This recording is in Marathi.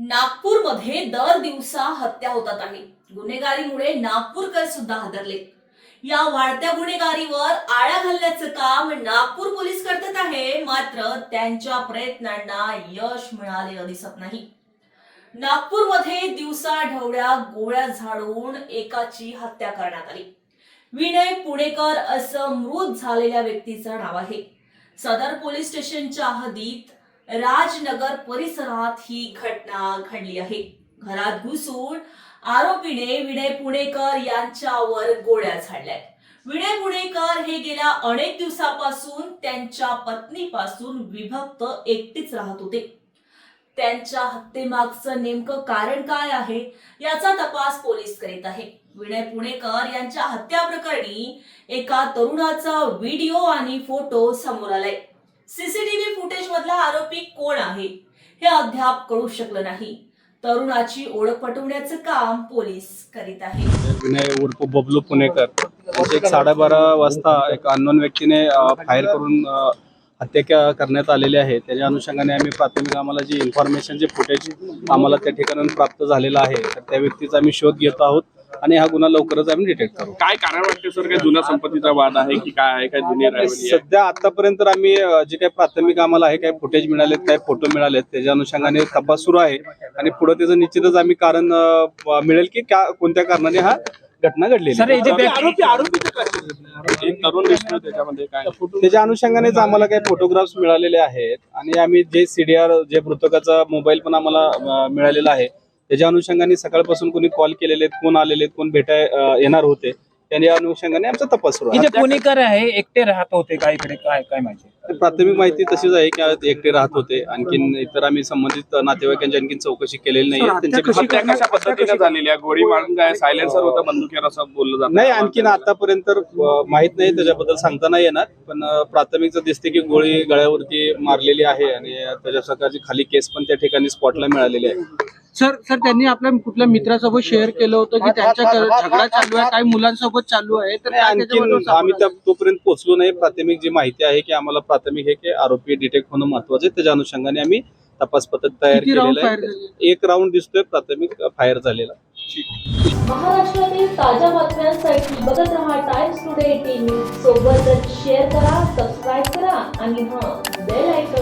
नागपूरमध्ये दर दिवसा हत्या होतात आहे. गुन्हेगारीमुळे नागपूरकर सुद्धा हादरले. या वाढत्या गुन्हेगारीवर आळा घालण्याचं काम नागपूर पोलीस करतात आहे. मात्र त्यांच्या प्रयत्नांना यश मिळालेलं दिसत नाही. नागपूरमध्ये दिवसा ढवळ्या गोळ्या झाडून एकाची हत्या करण्यात आली. विनय पुणेकर असं मृत झालेल्या व्यक्तीचं नाव आहे. सदर पोलीस स्टेशनच्या हद्दीत राजनगर परिसरात ही घटना घडली आहे. घरात घुसून आरोपीने विनय पुणेकर यांच्यावर गोळ्या झाडल्या विनय पुणेकर हे गेल्या अनेक दिवसापासून त्यांच्या पत्नीपासून विभक्त एकटीच राहत होते. त्यांच्या हत्येमागचं नेमकं कारण काय आहे याचा तपास पोलीस करीत आहे. विनय पुणेकर यांच्या हत्या प्रकरणी एका तरुणाचा व्हिडिओ आणि फोटो समोर आलाय. सीसीटीव्ही फुटेज मधला आरोपी कोण आहे हे अद्याप कळू शकलं नाही. तरुणाची ओळख पटवण्याचं काम पोलीस करीत आहे. विनय उर्फ बबलू पुणेकर. एक साडेबारा वाजता एक अननोन व्यक्तीने फायर करून हत्या करण्यात आलेली आहे. त्याच्या अनुषंगाने आम्ही प्राथमिक आम्हाला जी इन्फॉर्मेशन जे फुटेज आम्हाला त्या ठिकाणाहून प्राप्त झालेलं आहे तर त्या व्यक्तीचा आम्ही शोध घेत आहोत. आणि हा गुन्हा लवकरच आम्ही डिटेक्ट करू. काय कारण वाटते सर काय जुन्या संपत्तीचा वाद आहे की काय आहे? काय जुनी आहे? सध्या आतापर्यंत आम्ही अ, जे काही प्राथमिक आम्हाला आहे काही फुटेज मिळालेत काही फोटो मिळालेत त्याच्या अनुषंगाने तपास सुरू आहे. आणि पुढे त्याचं निश्चितच आम्ही कारण अ, मिळेल की क्या कोणत्या कारणाने हा घटना घडलेली आहे. हे आरोपी? एक तरुण दिसतो त्याच्यामध्ये काय? त्याच्या अनुषंगानेच आम्हाला काही फोटोग्राफ्स मिळालेले आहेत. आणि आम्ही जे सीडीआर जे मृतकाचा मोबाईल पण आम्हाला अं, मिळालेला आहे त्याच्या अनुषंगाने सकाळपासून कोणी कॉल केलेले आहेत कोण आलेले आहेत कोण भेटाय येणार होते त्या अनुषंगाने आमचा तपास सुरू आहे. पुणेकर आहे? एकटे राहत होते काय इकडे? काय काय माहिती? प्राथमिक माहिती तशीच आहे की आज एकटे राहत होते. आणखीन इतर आम्ही संबंधित नातेवाईकांची आणखीन चौकशी केलेली नाही त्यांच्या कशा पद्धतीने झालेली आहे? गोळी मारून काय सायलेन्सर होतं बंदुकीवर असं बोललं जातं? नाही आणखीन आतापर्यंत माहीत नाही त्याच्याबद्दल सांगता नाही येणार. पण अं, प्राथमिकचं दिसते की गोळी गळ्यावरती मारलेली आहे आणि त्याच्या सकाळची खाली केस पण त्या ठिकाणी स्पॉटला मिळालेली आहे. सर सर त्यांनी आपल्या कुठल्या मित्रासोबत शेअर केलं होतं की त्यांच्या झगडा चालू आहे काही मुलांसोबत चालू आहे? तर आणखीन आम्ही त्या तोपर्यंत पोहोचलो नाही. प्राथमिक जी माहिती आहे की आम्हाला प्राथमिक हे की आरोपी डिटेक्ट होणं महत्वाचं आहे. त्याच्या अनुषंगाने आम्ही तपास पथक तयार केलेलं आहे? एक राऊंड दिसतोय प्राथमिक फायर झालेला. महाराष्ट्रातील ताज्या बातम्यांसाठी बघत रहा टाइम्स टुडे टीव्ही सोबतच शेअर करा सबस्क्राईब करा आणि हां बेल आयकॉन करा